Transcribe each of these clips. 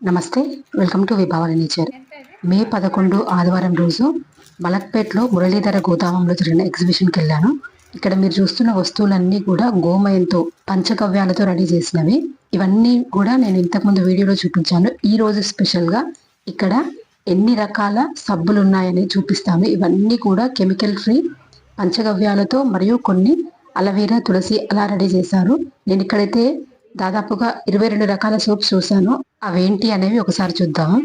నమస్తే welcome to విభావాల nature. May పదకొండు ఆదివారం రోజు మలక్పేట్లో మురళీధర గోదామంలో జరిగిన ఎగ్జిబిషన్కి వెళ్ళాను ఇక్కడ మీరు చూస్తున్న వస్తువులన్నీ కూడా గోమయంతో పంచగవ్యాలతో రెడీ చేసినవి. ఇవన్నీ కూడా నేను ఇంతకుముందు వీడియోలో చూపించాను. ఈ రోజు స్పెషల్గా ఇక్కడ ఎన్ని రకాల సబ్బులు ఉన్నాయని చూపిస్తాను. ఇవన్నీ కూడా కెమికల్ ఫ్రీ పంచగవ్యాలతో మరియు కొన్ని అలవేరా తులసి అలా రెడీ చేశారు. నేను ఇక్కడైతే దాదాపుగా ఇరవై రెండు రకాల సోప్స్ చూశాను. అవేంటి అనేవి ఒకసారి చూద్దాము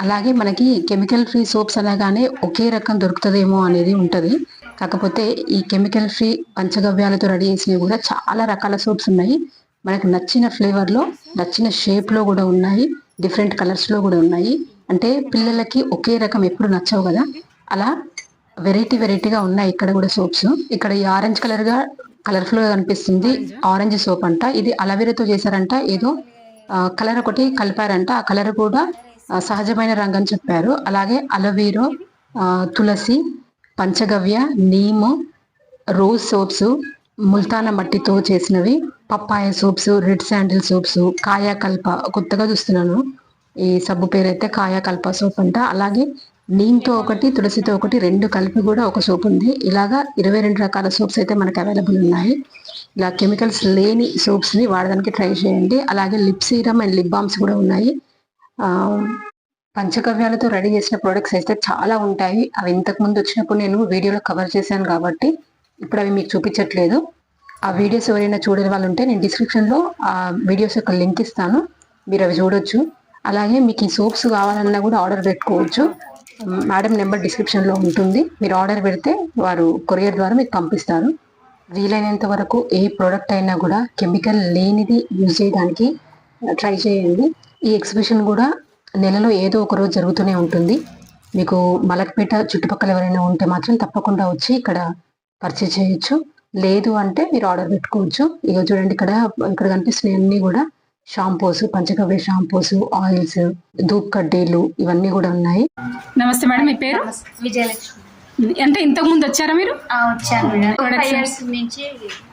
అలాగే మనకి కెమికల్ ఫ్రీ సోప్స్ అనగానే ఒకే రకం దొరుకుతుందేమో అనేది ఉంటుంది. కాకపోతే ఈ కెమికల్ ఫ్రీ పంచగవ్యాలతో రెడీ చేసినవి కూడా చాలా రకాల సోప్స్ ఉన్నాయి. మనకు నచ్చిన ఫ్లేవర్లో నచ్చిన షేప్లో కూడా ఉన్నాయి. డిఫరెంట్ కలర్స్లో కూడా ఉన్నాయి. అంటే పిల్లలకి ఒకే రకం ఎప్పుడు నచ్చవు కదా. అలా వెరైటీ వెరైటీగా ఉన్నాయి ఇక్కడ కూడా సోప్స్. ఇక్కడ ఈ ఆరెంజ్ కలర్గా కలర్ఫుల్గా కనిపిస్తుంది ఆరెంజ్ సోప్ అంట. ఇది అలవీరతో చేశారంట. ఏదో కలర్ ఒకటి కలిపారంట. ఆ కలర్ కూడా సహజమైన రంగు అని చెప్పారు. అలాగే అలవీరో తులసి పంచగవ్య నీము రోజ్ సోప్స్ ముల్తాన మట్టితో చేసినవి papaya soaps red sandal soaps Kayakalpa కొత్తగా చూస్తున్నాను. ఈ సబ్బు పేరు అయితే కాయాకల్ప సోప్ అంట. అలాగే నీమ్తో ఒకటి తులసితో ఒకటి రెండు కలిపి కూడా ఒక సోప్ ఉంది. ఇలాగా ఇరవై రెండు రకాల సోప్స్ అయితే మనకు అవైలబుల్ ఉన్నాయి. ఇలా కెమికల్స్ లేని సోప్స్ని వాడడానికి ట్రై చేయండి. అలాగే lip serum and lip balms కూడా ఉన్నాయి. పంచగవ్యాలతో రెడీ చేసిన ప్రొడక్ట్స్ అయితే చాలా ఉంటాయి. అవి ఇంతకుముందు వచ్చినప్పుడు నేను వీడియోలో కవర్ చేశాను కాబట్టి ఇప్పుడు అవి మీకు చూపించట్లేదు. ఆ వీడియోస్ ఎవరైనా చూడని వాళ్ళు ఉంటే నేను డిస్క్రిప్షన్లో ఆ వీడియోస్ యొక్క లింక్ ఇస్తాను. మీరు అవి చూడొచ్చు. అలాగే మీకు ఈ సోప్స్ కావాలన్నా కూడా ఆర్డర్ పెట్టుకోవచ్చు. మేడం నెంబర్ డిస్క్రిప్షన్లో ఉంటుంది. మీరు ఆర్డర్ పెడితే వారు కొరియర్ ద్వారా మీకు పంపిస్తారు. వీలైనంత వరకు ఏ ప్రోడక్ట్ అయినా కూడా కెమికల్ లేనిది యూజ్ చేయడానికి ట్రై చేయండి. ఈ ఎగ్జిబిషన్ కూడా నెలలో ఏదో ఒక రోజు జరుగుతూనే ఉంటుంది. మీకు మలక్పేట చుట్టుపక్కల ఎవరైనా ఉంటే మాత్రం తప్పకుండా వచ్చి ఇక్కడ పర్చేజ్ చేయొచ్చు. లేదు అంటే మీరు ఆర్డర్ పెట్టుకోవచ్చు. ఇక చూడండి ఇక్కడ ఇక్కడ కనిపిస్తున్నాయి అన్నీ కూడా షాంపూస్ పంచగవ్య షాంపూస్ ఆయిల్స్ ధూప్ కడ్డీలు ఇవన్నీ కూడా ఉన్నాయి. నమస్తే మేడం మీ పేరు? విజయలక్ష్మి. అంటే ఇంతకు ముందు వచ్చారా మీరు? ఆ, వచ్చాను మేడం. Products. ఫైవ్ ఇయర్స్ నుంచి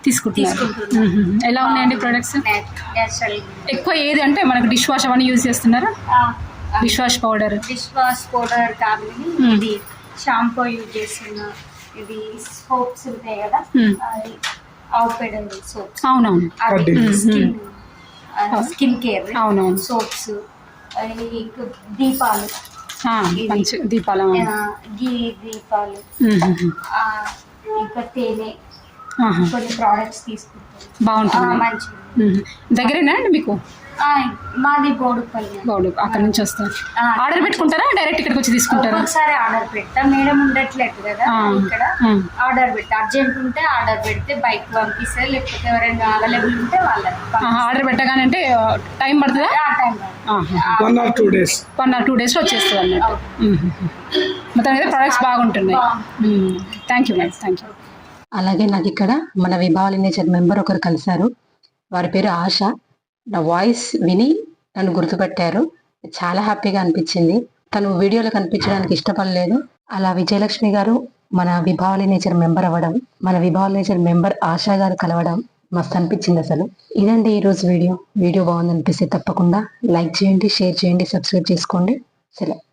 తీసుకుంటున్నారు. తీసుకుంటున్నాను. మ్మ్. ఎలా ఉన్నాయండి ప్రొడక్ట్స్ నేచురల్ ఎక్కువ ఏది అంటే మనకు డిష్ వాష్ అవన్నీ యూజ్ చేస్తున్నారా? Dish wash powder dish wash powder Hmm. ఇది షాంపూ యూజ్ చేస్తున్నా. ఇది సోప్స్ ఉంటాయి కదా Hmm. సోప్స్ అవునవును. Hmm. స్కిన్ స్కిన్ కేర్ అవునవును. సోప్స్ దీపాలు. దీపాల గీ దీపాలు. ఇంకా తేనె. కొన్ని ప్రోడక్ట్స్ తీసుకుంటాను బాగుంటుంది. మంచి మ్మ్. దగ్గరేనా అండి మీకు? మాది బోడుపల్లి బాగుండు అక్కడ నుంచి వస్తారు. ఆర్డర్ పెట్టుకుంటారా? డైరెక్ట్ ఇక్కడికి వచ్చి తీసుకుంటారా? ఒక్కొక్కసారి ఆర్డర్ పెట్టా మేడం ఉండట్లేదు కదా. ఇక్కడ. ఆర్డర్ పెట్టా అర్జెంట్ ఉంటే ఆర్డర్ పెడితే బైక్ పంపిస్తారు. లేకపోతే ఎవరైనా అవైలబుల్ ఉంటే వాళ్ళకి ఆర్డర్ పెట్టగానే అంటే టైం పడుతుందా? One or two days one or two డేస్లో వచ్చేస్తుంది అన్నట్టు. మొత్తం అయితే ప్రొడక్ట్స్ బాగుంటున్నాయి. Thank you madam thank you అలాగే నాకు ఇక్కడ మన విభావలి నేచర్ మెంబర్ ఒకరు కలిశారు. వారి పేరు ఆశ. నా వాయిస్ విని నన్ను గుర్తుపెట్టారు. చాలా హ్యాపీగా అనిపించింది. తను వీడియోలో కనిపించడానికి ఇష్టపడలేదు. అలా విజయలక్ష్మి గారు మన విభావలి నేచర్ మెంబర్ అవ్వడం మన విభావలి నేచర్ మెంబర్ ఆశా గారు కలవడం మస్తు అనిపించింది అసలు. ఇదండి ఈ రోజు వీడియో. వీడియో బాగుంది అనిపిస్తే తప్పకుండా లైక్ చేయండి షేర్ చేయండి సబ్స్క్రైబ్ చేసుకోండి. సెలవు.